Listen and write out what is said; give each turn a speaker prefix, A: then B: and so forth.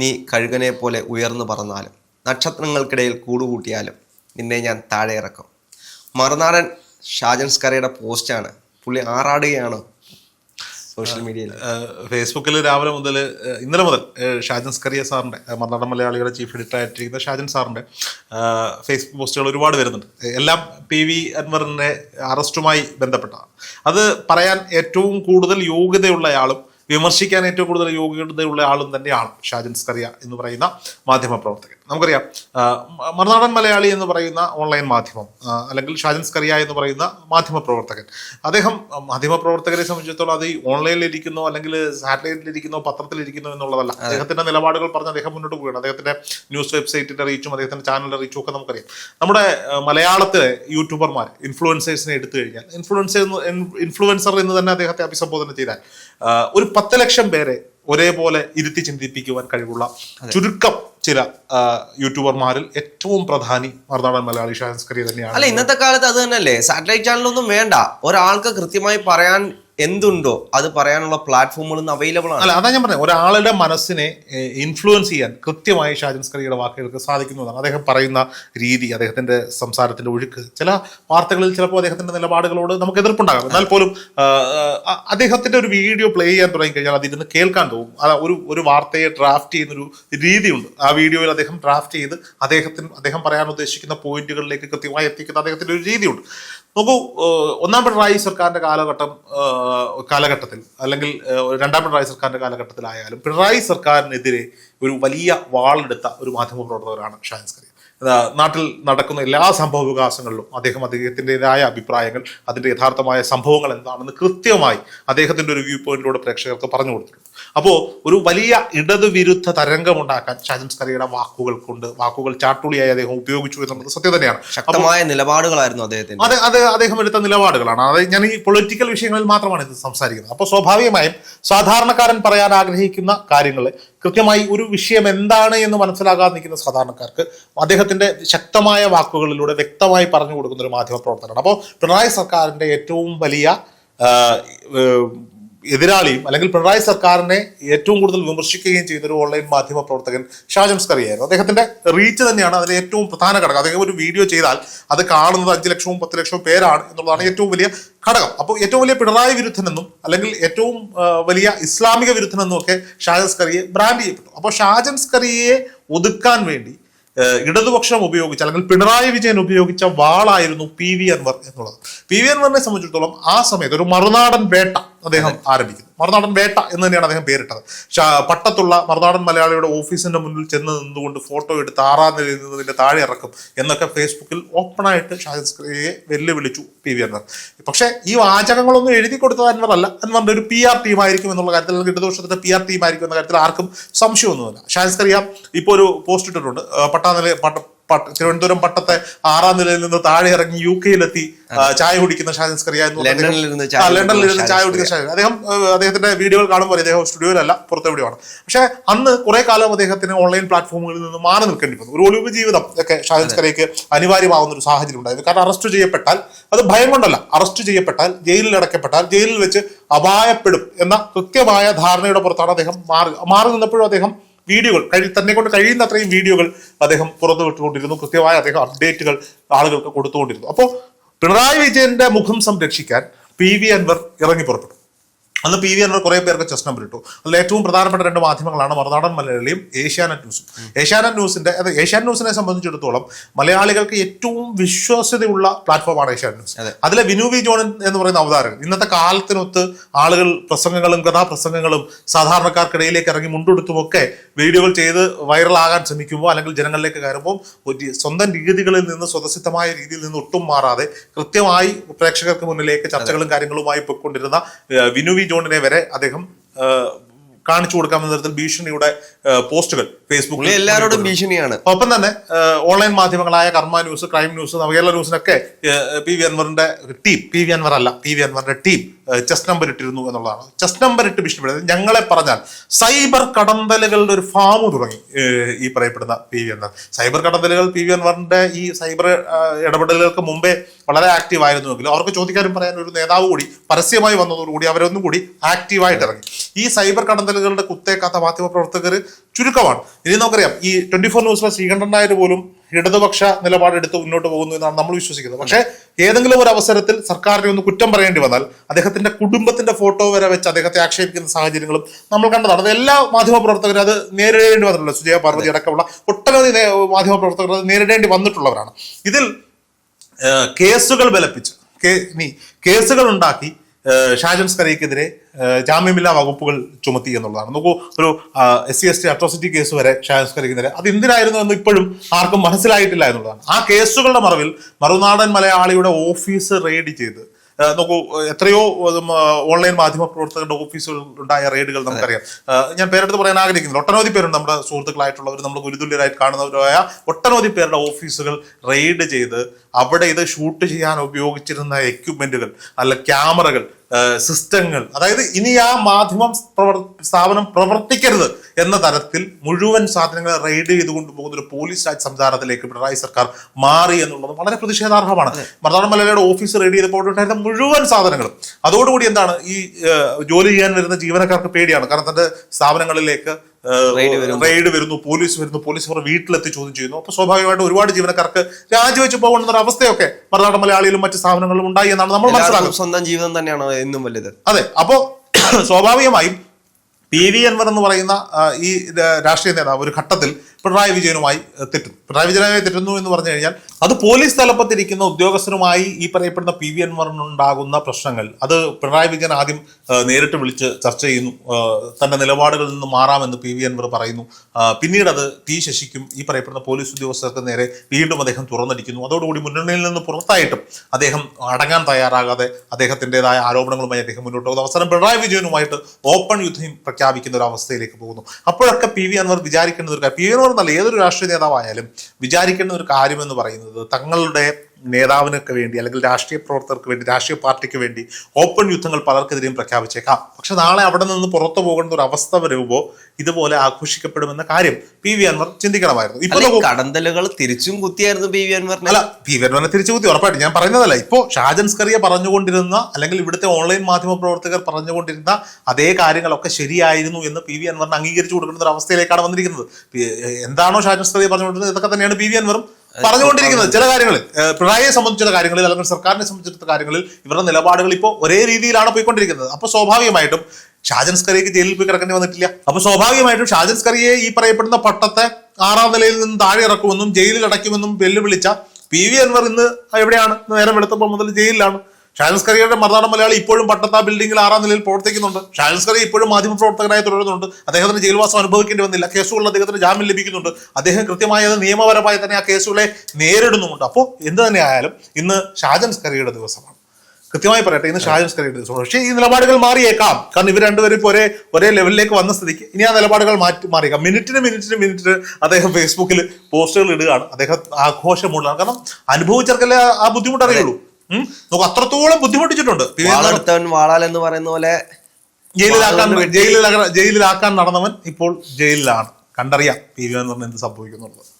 A: നീ കഴുകനെ പോലെ ഉയർന്നു പറന്നാലും നക്ഷത്രങ്ങൾക്കിടയിൽ കൂടുകൂട്ടിയാലും നിന്നെ ഞാൻ താഴെ ഇറക്കും. മറുനാടൻ ഷാജൻ സ്കറിയുടെ പോസ്റ്റാണ് പുള്ളി ആറാടുകയാണ് സോഷ്യൽ മീഡിയയിൽ
B: ഫേസ്ബുക്കിൽ രാവിലെ മുതൽ ഇന്നലെ മുതൽ ഷാജൻ സ്കറിയ സാറിന്റെ മറുനാടൻ മലയാളികളുടെ ചീഫ് എഡിറ്റർ ആയിട്ടിരിക്കുന്ന ഷാജൻ സാറിന്റെ ഫേസ്ബുക്ക് പോസ്റ്റുകൾ ഒരുപാട് വരുന്നുണ്ട്. എല്ലാം പി വി അൻവറിന്റെ അറസ്റ്റുമായി ബന്ധപ്പെട്ടതാണ്. അത് പറയാൻ ഏറ്റവും കൂടുതൽ യോഗ്യതയുള്ളയാളും വിമർശിക്കാൻ ഏറ്റവും കൂടുതൽ യോഗ്യതയുള്ള ആളും തന്നെയാണ് ഷാജൻ സ്കറിയ എന്ന് പറയുന്ന മാധ്യമ പ്രവർത്തകൻ നമുക്കറിയാം. മറുനാടൻ മലയാളി എന്ന് പറയുന്ന ഓൺലൈൻ മാധ്യമം അല്ലെങ്കിൽ ഷാജൻ സ്കറിയ എന്ന് പറയുന്ന മാധ്യമ പ്രവർത്തകൻ അദ്ദേഹം മാധ്യമപ്രവർത്തകരെ മാധ്യമ പ്രവർത്തകരെ സംബന്ധിച്ചിടത്തോളം അത് ഈ ഓൺലൈനിൽ ഇരിക്കുന്നോ അല്ലെങ്കിൽ സാറ്റലൈറ്റിൽ പത്രത്തിലിരിക്കുന്നു എന്നുള്ളതല്ല. അദ്ദേഹത്തിന്റെ നിലപാടുകൾ പറഞ്ഞ് അദ്ദേഹം മുന്നോട്ട് പോവുകയാണ്. അദ്ദേഹത്തിന്റെ ന്യൂസ് വെബ്സൈറ്റിന്റെ റീച്ചും അദ്ദേഹത്തിന്റെ ചാനലിന്റെ റീച്ചും ഒക്കെ നമുക്കറിയാം. നമ്മുടെ മലയാളത്തിലെ യൂട്യൂബർമാർ ഇൻഫ്ലുവൻസേഴ്സിനെ എടുത്തു കഴിഞ്ഞാൽ ഇൻഫ്ലുവൻസർ ഇൻഫ്ലുവൻസർ എന്ന് തന്നെ അദ്ദേഹത്തെ അഭിസംബോധന ചെയ്താൽ ഒരു പത്ത് ലക്ഷം പേരെ ഒരേപോലെ ഇരുത്തി ചിന്തിപ്പിക്കുവാൻ കഴിവുള്ള ചുരുക്കം ചില യൂട്യൂബർമാരിൽ ഏറ്റവും പ്രധാനി മറുനാടൻ മലയാളി ഷാൻസ്കരി തന്നെയാണ്.
A: അല്ല ഇന്നത്തെ കാലത്ത് അത് തന്നെയല്ലേ? സാറ്റലൈറ്റ് ചാനലൊന്നും വേണ്ട. ഒരാൾക്ക് കൃത്യമായി പറയാൻ എന്തുണ്ടോ അത് പറയാനുള്ള പ്ലാറ്റ്ഫോമുകൾ ഇന്ന് അവൈലബിൾ ആണ്.
B: അല്ല അതാ ഞാൻ പറഞ്ഞത് ഒരാളുടെ മനസ്സിനെ ഇൻഫ്ലുവൻസ് ചെയ്യാൻ കൃത്യമായി ഷാജൻ സ്കറിയുടെ വാക്കുകൾക്ക് സാധിക്കുന്നതാണ്. അദ്ദേഹം പറയുന്ന രീതി അദ്ദേഹത്തിന്റെ സംസാരത്തിന്റെ ഒഴുക്ക് ചില വാർത്തകളിൽ ചിലപ്പോൾ അദ്ദേഹത്തിന്റെ നിലപാടുകളോട് നമുക്ക് എതിർപ്പുണ്ടാകാം. എന്നാൽ പോലും അദ്ദേഹത്തിന്റെ ഒരു വീഡിയോ പ്ലേ ചെയ്യാൻ തുടങ്ങി കഴിഞ്ഞാൽ അതിരുന്ന് കേൾക്കാൻ തോന്നും. ഒരു ഒരു വാർത്തയെ ഡ്രാഫ്റ്റ് ചെയ്യുന്നൊരു രീതിയുണ്ട്. ആ വീഡിയോയിൽ അദ്ദേഹം ഡ്രാഫ്റ്റ് ചെയ്ത് അദ്ദേഹത്തിന് അദ്ദേഹം പറയാൻ ഉദ്ദേശിക്കുന്ന പോയിന്റുകളിലേക്ക് കൃത്യമായി എത്തിക്കുന്ന അദ്ദേഹത്തിന്റെ ഒരു രീതിയുണ്ട്. നോക്കൂ ഒന്നാം പിണറായി സർക്കാരിന്റെ കാലഘട്ടം കാലഘട്ടത്തിൽ അല്ലെങ്കിൽ രണ്ടാം പിണറായി സർക്കാരിന്റെ കാലഘട്ടത്തിലായാലും പിണറായി സർക്കാരിനെതിരെ ഒരു വലിയ വാളെടുത്ത ഒരു മാധ്യമ പ്രവർത്തകരാണ് ഷാൻസ് കരീം നാട്ടിൽ നടക്കുന്ന എല്ലാ സംഭവ വികാസങ്ങളിലും അദ്ദേഹം അദ്ദേഹത്തിന്റെതായ അഭിപ്രായങ്ങൾ അതിന്റെ യഥാർത്ഥമായ സംഭവങ്ങൾ എന്താണെന്ന് കൃത്യമായി അദ്ദേഹത്തിന്റെ ഒരു വ്യൂ പോയിന്റിലൂടെ പ്രേക്ഷകർക്ക് പറഞ്ഞു കൊടുത്തിട്ടുണ്ട്. അപ്പോൾ ഒരു വലിയ ഇടതുവിരുദ്ധ തരംഗമുണ്ടാക്കാൻ ഷാജൻ സ്കറിയുടെ വാക്കുകൾ കൊണ്ട് വാക്കുകൾ ചാട്ടുളിയായി അദ്ദേഹം ഉപയോഗിച്ചു എന്നുള്ളത് സത്യം തന്നെയാണ്.
A: ശക്തമായ നിലപാടുകളായിരുന്നു അദ്ദേഹത്തിന്
B: അതെ അത് അദ്ദേഹം എടുത്ത നിലപാടുകളാണ്. അതായത് ഞാൻ ഈ പൊളിറ്റിക്കൽ വിഷയങ്ങളിൽ മാത്രമാണ് ഇത് സംസാരിക്കുന്നത്. അപ്പോൾ സ്വാഭാവികമായും സാധാരണക്കാരൻ പറയാൻ ആഗ്രഹിക്കുന്ന കാര്യങ്ങൾ കൃത്യമായി ഒരു വിഷയം എന്താണ് എന്ന് മനസ്സിലാകാതെ നിൽക്കുന്ന സാധാരണക്കാർക്ക് അദ്ദേഹത്തിന്റെ ശക്തമായ വാക്കുകളിലൂടെ വ്യക്തമായി പറഞ്ഞു കൊടുക്കുന്ന ഒരു മാധ്യമ പ്രവർത്തനമാണ് അപ്പോൾ പിണറായി സർക്കാരിന്റെ ഏറ്റവും വലിയ എതിരാളിയും അല്ലെങ്കിൽ പിണറായി സർക്കാരിനെ ഏറ്റവും കൂടുതൽ വിമർശിക്കുകയും ചെയ്യുന്ന ഒരു ഓൺലൈൻ മാധ്യമ പ്രവർത്തകൻ ഷാജം സ്കറിയായിരുന്നു അദ്ദേഹത്തിന്റെ റീച്ച് തന്നെയാണ് അതിലെ ഏറ്റവും പ്രധാന ഘടകം. അദ്ദേഹം ഒരു വീഡിയോ ചെയ്താൽ അത് കാണുന്നത് അഞ്ച് ലക്ഷവും പത്ത് ലക്ഷവും പേരാണ് എന്നുള്ളതാണ് ഏറ്റവും വലിയ ഘടകം. അപ്പോൾ ഏറ്റവും വലിയ പിണറായി വിരുദ്ധനെന്നും അല്ലെങ്കിൽ ഏറ്റവും വലിയ ഇസ്ലാമിക വിരുദ്ധനെന്നും ഒക്കെ ഷാജം സ്കറിയെ ബ്രാൻഡ് ചെയ്യപ്പെട്ടു. അപ്പോൾ ഷാജം സ്കറിയെ ഒതുക്കാൻ വേണ്ടി ഇടതുപക്ഷം ഉപയോഗിച്ച അല്ലെങ്കിൽ പിണറായി വിജയൻ ഉപയോഗിച്ച വാളായിരുന്നു പി വി അൻവർ എന്നുള്ളത്. പി വി അൻവറിനെ സംബന്ധിച്ചിടത്തോളം ആ സമയത്ത് ഒരു മറുനാടൻ വേട്ട അദ്ദേഹം ആരംഭിക്കുന്നു. മറുനാടൻ വേട്ട എന്ന് തന്നെയാണ് അദ്ദേഹം പേരിട്ടത്. പട്ടത്തുള്ള മറുനാടൻ മലയാളിയുടെ ഓഫീസിന്റെ മുന്നിൽ ചെന്ന് നിന്നുകൊണ്ട് ഫോട്ടോ എടുത്ത് ആറാം നിലയിൽ നിന്നതിന്റെ താഴെ ഇറക്കും എന്നൊക്കെ ഫേസ്ബുക്കിൽ ഓപ്പണായിട്ട് ഷാഹിദ് സ്ക്രിയെ വെല്ലുവിളിച്ചു പി വി അൻവർ. പക്ഷേ ഈ വാചകങ്ങളൊന്നും എഴുതി കൊടുത്തത് പറഞ്ഞ അൻവറിന്റെ ഒരു പി ആർ ടീം ആയിരിക്കും എന്നുള്ള കാര്യത്തിൽ അല്ലെങ്കിൽ ഇടതുപക്ഷത്തിന്റെ പി ആർ ടീം ആയിരിക്കും എന്ന കാര്യത്തിൽ ആർക്കും സംശയമൊന്നുമില്ല. ഷാഹിദ് സ്കറിയ ഇപ്പോൾ ഒരു പോസ്റ്റ് ഇട്ടിട്ടുണ്ട്. പട്ടാനിലെ പട്ടാനില പട്ട പട്ട- തിരുവനന്തപുരം പട്ടത്തെ ആറാം നിലയിൽ നിന്ന് താഴെ ഇറങ്ങി യു കെയിലെത്തി ചായ കുടിക്കുന്ന ഷാജൻ സ്കറിയ
A: ലണ്ടനിൽ
B: നിന്ന്
A: ചായ കുടിക്കുന്ന
B: ഷാജൻ അദ്ദേഹം അദ്ദേഹത്തിന്റെ വീഡിയോകൾ കാണുമ്പോൾ അദ്ദേഹം സ്റ്റുഡിയോയിലല്ല പുറത്തെവിടെയാണ് പക്ഷെ അന്ന് കുറെ കാലം അദ്ദേഹത്തിന് ഓൺലൈൻ പ്ലാറ്റ്ഫോമുകളിൽ നിന്ന് മാറി നിൽക്കേണ്ടി വന്നു. ഒരു ഒലിവ് ജീവിതം ഒക്കെ ഷാജൻ സ്കറിയക്ക് അനിവാര്യമാവുന്ന ഒരു സാഹചര്യം ഉണ്ടായിരുന്നു കാരണം അറസ്റ്റ് ചെയ്യപ്പെട്ടാൽ അത് ഭയം കൊണ്ടല്ല അറസ്റ്റ് ചെയ്യപ്പെട്ടാൽ ജയിലിൽ അടയ്ക്കപ്പെട്ടാൽ ജയിലിൽ വെച്ച് അപായപ്പെടും എന്ന കൃത്യമായ ധാരണയുടെ പുറത്താണ് അദ്ദേഹം മാറി മാറി നിന്നപ്പോഴും അദ്ദേഹം വീഡിയോകൾ കഴി തന്നെ കൊണ്ട് കഴിയുന്ന അത്രയും വീഡിയോകൾ അദ്ദേഹം പുറത്തു വിട്ടുകൊണ്ടിരുന്നു. കൃത്യമായ അദ്ദേഹം അപ്ഡേറ്റുകൾ ആളുകൾക്ക് കൊടുത്തുകൊണ്ടിരുന്നു. അപ്പോൾ പിണറായി വിജയന്റെ മുഖം സംരക്ഷിക്കാൻ പി വി അൻവർ ഇറങ്ങി പുറപ്പെട്ടു. അന്ന് പി വി എന്നുള്ള കുറേ പേർക്ക് ചെസ് നമ്പർ ഇട്ടു. അതിൽ ഏറ്റവും പ്രധാനപ്പെട്ട രണ്ട് മാധ്യമങ്ങളാണ് മറുനാടൻ മലയാളിയും ഏഷ്യാനെറ്റ് ന്യൂസും. ഏഷ്യാനെറ്റ് ന്യൂസിന്റെ അത് ഏഷ്യാനെറ്റ് ന്യൂസിനെ സംബന്ധിച്ചിടത്തോളം മലയാളികൾക്ക് ഏറ്റവും വിശ്വാസ്യതയുള്ള പ്ലാറ്റ്ഫോമാണ് ഏഷ്യാനെറ്റ് ന്യൂസ്. അതിലെ വിനു വി ജോൺ എന്ന് പറയുന്ന അവതാരകൻ ഇന്നത്തെ കാലത്തിനൊത്ത് ആളുകൾ പ്രസംഗങ്ങളും കഥാപ്രസംഗങ്ങളും സാധാരണക്കാർക്കിടയിലേക്ക് ഇറങ്ങി മുണ്ടെടുത്തുമൊക്കെ വീഡിയോകൾ ചെയ്ത് വൈറലാകാൻ ശ്രമിക്കുമ്പോൾ അല്ലെങ്കിൽ ജനങ്ങളിലേക്ക് കയറുമ്പോൾ സ്വന്തം രീതികളിൽ നിന്ന് സ്വതസിദ്ധമായ രീതിയിൽ നിന്ന് ഒട്ടും മാറാതെ കൃത്യമായി പ്രേക്ഷകർക്ക് മുന്നിലേക്ക് ചർച്ചകളും കാര്യങ്ങളുമായി പൊയ്ക്കൊണ്ടിരുന്ന വിനു വി ജോണിനെ വരെ അദ്ദേഹം കാണിച്ചു കൊടുക്കാമെന്ന തരത്തിൽ ഭീഷണിയുടെ പോസ്റ്റുകൾ ഫേസ്ബുക്കിൽ
A: എല്ലാവരോടും ഭീഷണിയാണ്.
B: ഒപ്പം തന്നെ online മാധ്യമങ്ങളായ Karma news crime news Navakerala ന്യൂസിനൊക്കെ P V അൻവറിന്റെ ടീം പി വി അൻവർ അല്ല പി വി അൻവറിന്റെ ടീം ചെസ് നമ്പർ ഇട്ടിരുന്നു എന്നുള്ളതാണ്. ചെസ് നമ്പർ ഇട്ട് ഭീഷണിപ്പെടുന്നത്. ഞങ്ങളെ പറഞ്ഞാൽ സൈബർ കടന്തലുകളുടെ ഒരു ഫാം തുടങ്ങി ഈ പറയപ്പെടുന്ന പി വി അൻവർ. സൈബർ കടന്തലുകൾ പി വി അൻവറിന്റെ ഈ സൈബർ ഇടപെടലുകൾക്ക് മുമ്പേ വളരെ ആക്റ്റീവ് ആയിരുന്നുവെങ്കിലും അവർക്ക് ചോദിക്കാനും പറയാൻ ഒരു നേതാവ് കൂടി പരസ്യമായി വന്നതോടുകൂടി അവരൊന്നും കൂടി ആക്റ്റീവായിട്ട് ഇറങ്ങി ഈ സൈബർ കടന്തലുകളുടെ കുത്തേക്കാത്ത മാധ്യമ പ്രവർത്തകർ ചുരുക്കമാണ്. ഇനി നമുക്കറിയാം ഈ ട്വന്റി ഫോർ ന്യൂസിലെ ശ്രീകണ്ഠൻ നായർ പോലും ഇടതുപക്ഷ നിലപാടെടുത്ത് മുന്നോട്ട് പോകുന്നു എന്നാണ് നമ്മൾ വിശ്വസിക്കുന്നത്. പക്ഷേ ഏതെങ്കിലും ഒരു അവസരത്തിൽ സർക്കാരിനെ ഒന്ന് കുറ്റം പറയേണ്ടി വന്നാൽ അദ്ദേഹത്തിന്റെ കുടുംബത്തിന്റെ ഫോട്ടോ വരെ വെച്ച് അദ്ദേഹത്തെ ആക്ഷേപിക്കുന്ന സാഹചര്യങ്ങളും നമ്മൾ കണ്ടതാണ്. അത് എല്ലാ മാധ്യമപ്രവർത്തകരും അത് നേരിടേണ്ടി വന്നിട്ടുള്ള സുജയ പാർവതി അടക്കമുള്ള ഒട്ടനവധി മാധ്യമ മാധ്യമപ്രവർത്തകർ അത് നേരിടേണ്ടി വന്നിട്ടുള്ളവരാണ്. ഇതിൽ കേസുകൾ ബലപ്പിച്ച് കേസുകൾ ഉണ്ടാക്കി ഷാജൻ സ്കരയ്ക്കെതിരെ ജാമ്യമില്ലാ വകുപ്പുകൾ ചുമത്തി എന്നുള്ളതാണ്. നോക്കൂ ഒരു S C S T atrocity case വരെ ഷാജൻ സ്കരയ്ക്കെതിരെ അത് എന്തിനായിരുന്നു എന്ന് ഇപ്പോഴും ആർക്കും മനസ്സിലായിട്ടില്ല എന്നുള്ളതാണ്. ആ കേസുകളുടെ മറവിൽ മറുനാടൻ മലയാളിയുടെ ഓഫീസ് റെയ്ഡ് ചെയ്ത് നോക്കൂ എത്രയോ ഓൺലൈൻ മാധ്യമ പ്രവർത്തകരുടെ ഓഫീസുകൾ ഉണ്ടായ റെയ്ഡുകൾ നമുക്കറിയാം. ഞാൻ പേരെടുത്ത് പറയാൻ ആഗ്രഹിക്കുന്നില്ല. ഒട്ടനവധി പേരുണ്ട് നമ്മുടെ സുഹൃത്തുക്കളായിട്ടുള്ളവർ നമ്മൾ ഗുരുതുല്യരായിട്ട് കാണുന്നവരായ ഒട്ടനവധി പേരുടെ ഓഫീസുകൾ റെയ്ഡ് ചെയ്ത് അവിടെ ഇത് ഷൂട്ട് ചെയ്യാൻ ഉപയോഗിച്ചിരുന്ന എക്യുപ്മെന്റുകൾ അല്ല ക്യാമറകൾ സിസ്റ്റങ്ങൾ അതായത് ഇനി ആ മാധ്യമം സ്ഥാപനം പ്രവർത്തിക്കരുത് എന്ന തരത്തിൽ മുഴുവൻ സാധനങ്ങൾ റെയ്ഡ് ചെയ്ത് കൊണ്ടുപോകുന്ന ഒരു പോലീസ് രാജ് സംസാരത്തിലേക്ക് പിണറായി സർക്കാർ മാറി എന്നുള്ളത് വളരെ പ്രതിഷേധാർഹമാണ്. മറുനാടൻ മലയാളിയുടെ ഓഫീസ് റെയ്ഡ് ചെയ്തപ്പോൾ ഉണ്ടായിരുന്ന മുഴുവൻ സാധനങ്ങളും. അതോടുകൂടി എന്താണ് ഈ ജോലി ചെയ്യാൻ വരുന്ന ജീവനക്കാർക്ക് പേടിയാണ്. കാരണം തന്റെ സ്ഥാപനങ്ങളിലേക്ക്. റെയ്ഡ് വരുന്നു. പോലീസ് വരുന്നു പോലീസ് അവർ വീട്ടിലെത്തി ചോദ്യം ചെയ്യുന്നു. അപ്പൊ സ്വാഭാവികമായിട്ട് ഒരുപാട് ജീവനക്കാർക്ക് രാജിവെച്ച് പോകുന്ന ഒരു അവസ്ഥയൊക്കെ മറുനാടൻ മലയാളിയിലും മറ്റ് സ്ഥാപനങ്ങളിലും ഉണ്ടായി എന്നാണ് നമ്മൾ മനസ്സിലാക്കുന്നത്.
A: സ്വന്തം ജീവിതം തന്നെയാണ് എന്നും വലുത്.
B: അതെ അപ്പോ സ്വാഭാവികമായും പി വി അൻവർ എന്ന് പറയുന്ന ഈ രാഷ്ട്രീയ നേതാവ് ഒരു ഘട്ടത്തിൽ പിണറായി വിജയനുമായി തെറ്റുന്നു. തെറ്റും പിണറായി വിജയനുമായി തെറ്റുന്നു എന്ന് പറഞ്ഞു കഴിഞ്ഞാൽ അത് പോലീസ് തലപ്പത്തിരിക്കുന്ന ഉദ്യോഗസ്ഥരുമായി ഈ പറയപ്പെടുന്ന പി വി അൻവറിനുണ്ടാകുന്ന പ്രശ്നങ്ങൾ അത് പിണറായി വിജയൻ ആദ്യം നേരിട്ട് വിളിച്ച് ചർച്ച ചെയ്യുന്നു. തന്റെ നിലപാടുകളിൽ നിന്ന് മാറാമെന്ന് പി വി അൻവർ പറയുന്നു. പിന്നീട് അത് ടി ശശിക്കും ഈ പറയപ്പെടുന്ന പോലീസ് ഉദ്യോഗസ്ഥർക്ക് നേരെ വീണ്ടും അദ്ദേഹം തുറന്നടിക്കുന്നു. അതോടുകൂടി മുന്നണിയിൽ നിന്ന് പുറത്തായിട്ടും അദ്ദേഹം അടങ്ങാൻ തയ്യാറാകാതെ അദ്ദേഹത്തിന്റെതായ ആരോപണങ്ങളുമായി അദ്ദേഹം മുന്നോട്ട് പോകുന്നു. അവസാനം പിണറായി വിജയനുമായിട്ട് ഓപ്പൺ യുദ്ധം പ്രഖ്യാപിക്കുന്ന ഒരു അവസ്ഥയിലേക്ക് പോകുന്നു. അപ്പോഴൊക്കെ പി വി അൻവർ വിചാരിക്കേണ്ട ഒരു പി വി അൻവർ എന്നല്ല ഏതൊരു രാഷ്ട്രീയ നേതാവായാലും വിചാരിക്കേണ്ട ഒരു കാര്യമെന്ന് പറയുന്നത് തങ്ങളുടെ നേതാവിനൊക്കെ വേണ്ടി അല്ലെങ്കിൽ രാഷ്ട്രീയ പ്രവർത്തകർക്ക് വേണ്ടി രാഷ്ട്രീയ പാർട്ടിക്ക് വേണ്ടി ഓപ്പൺ യുദ്ധങ്ങൾ പലർക്കെതിരെയും പ്രഖ്യാപിച്ചേക്കാം. പക്ഷെ നാളെ അവിടെ നിന്ന് പുറത്തു പോകുന്ന ഒരു അവസ്ഥ വരുമ്പോൾ ഇതുപോലെ ആഘോഷിക്കപ്പെടുമെന്ന കാര്യം പി വി അൻവർ ചിന്തിക്കണമായിരുന്നു. ഇപ്പൊ
A: അല്ല കടന്തലുകൾ തിരിച്ചും കുത്തിയായിരുന്നു പി വി അൻവർ
B: അല്ല പി വി അൻവറിനെ തിരിച്ചു കുത്തി ഉറപ്പായിട്ട് ഞാൻ പറയുന്നതല്ല ഇപ്പോൾ ഷാജൻ സ്കറിയ പറഞ്ഞുകൊണ്ടിരുന്ന അല്ലെങ്കിൽ ഇവിടുത്തെ ഓൺലൈൻ മാധ്യമ പ്രവർത്തകർ പറഞ്ഞുകൊണ്ടിരുന്ന അതേ കാര്യങ്ങളൊക്കെ ശരിയായിരുന്നു എന്ന് പി വി അൻവറിന് അംഗീകരിച്ചു കൊടുക്കുന്ന ഒരു അവസ്ഥയിലേക്കാണ് വന്നിരിക്കുന്നത്. എന്താണോ ഷാജൻ സ്കറിയ പറഞ്ഞുകൊണ്ടിരുന്നത്? ഇതൊക്കെ തന്നെയാണ് പി വി അൻവറും പറഞ്ഞുകൊണ്ടിരിക്കുന്നത് ചില കാര്യങ്ങൾ. പിണറായിയെ സംബന്ധിച്ചിടത്ത കാര്യങ്ങളിൽ അല്ലെങ്കിൽ സർക്കാരിനെ സംബന്ധിച്ചിടത്ത കാര്യങ്ങളിൽ ഇവരുടെ നിലപാടുകൾ ഇപ്പോൾ ഒരേ രീതിയിലാണ് പോയിക്കൊണ്ടിരിക്കുന്നത്. അപ്പൊ സ്വാഭാവികമായിട്ടും ഷാജൻ സ്കറിയക്ക് ജയിലിൽ പോയി കിടക്കേണ്ടി വന്നിട്ടില്ല. അപ്പൊ സ്വാഭാവികമായിട്ടും ഷാജൻ സ്കറിയെ ഈ പറയപ്പെടുന്ന പട്ടത്തെ ആറാം നിലയിൽ നിന്ന് താഴെ ഇറക്കുമെന്നും ജയിലിൽ അടയ്ക്കുമെന്നും വെല്ലുവിളിച്ച പി വി അൻവർ ഇന്ന് എവിടെയാണ്? നേരം വെളുത്തപ്പോൾ മുതൽ ജയിലിലാണ്. ഷാജൻ കറിയുടെ മറുനാടൻ മലയാളി ഇപ്പോഴും പട്ടത്ത ബിൽഡിംഗിൽ ആറാം നിലയിൽ പ്രവർത്തിക്കുന്നുണ്ട്. ഷാജൻ കറി ഇപ്പോഴും മാധ്യമപ്രവർത്തകനായി തുടരുന്നുണ്ട്. അദ്ദേഹത്തിന് ജയിൽവാസം അനുഭവിക്കേണ്ടി വന്നില്ല കേസുകളിൽ അദ്ദേഹത്തിന് ജാമ്യം ലഭിക്കുന്നുണ്ട്. അദ്ദേഹം കൃത്യമായി അത് നിയമപരമായി തന്നെ ആ കേസുകളെ നേരിടുന്നുമുണ്ട്. അപ്പോൾ എന്ത് തന്നെ ആയാലും ഇന്ന് ഷാജൻസ് കറിയുടെ ദിവസമാണ്. കൃത്യമായി പറയട്ടെ ഇന്ന് ഷാജൻസ് കറിയുടെ ദിവസമാണ്. പക്ഷേ ഈ നിലപാടുകൾ മാറിയേക്കാം. കാരണം ഇവർ രണ്ടുപേരും ഇപ്പോൾ ഒരേ ഒരേ ലെവലിലേക്ക് വന്ന സ്ഥിതിക്ക്. ഇനി ആ നിലപാടുകൾ മാറ്റി മാറിയേക്കാം. മിനിറ്റിന് മിനിറ്റിന് മിനിറ്റിന് അദ്ദേഹം ഫേസ്ബുക്കിൽ പോസ്റ്റുകൾ ഇടുകയാണ്. അദ്ദേഹം ആഘോഷമുള്ളതാണ് കാരണം അനുഭവിച്ചവർക്കല്ലേ ആ- ബുദ്ധിമുട്ട് അറിയുള്ളൂ. നമുക്ക് അത്രത്തോളം ബുദ്ധിമുട്ടിച്ചിട്ടുണ്ട്.
A: വാളെടുത്തവൻ വാളാൽ എന്ന് പറയുന്ന പോലെ
B: ജയിലിലാക്കാൻ ജയിലിലാക്കാൻ ജയിലിലാക്കാൻ നടന്നവൻ ഇപ്പോൾ ജയിലിലാണ്. കണ്ടറിയാം. പി വി എന്ന് പറഞ്ഞാൽ എന്ത് സംഭവിക്കുന്നുള്ളത്.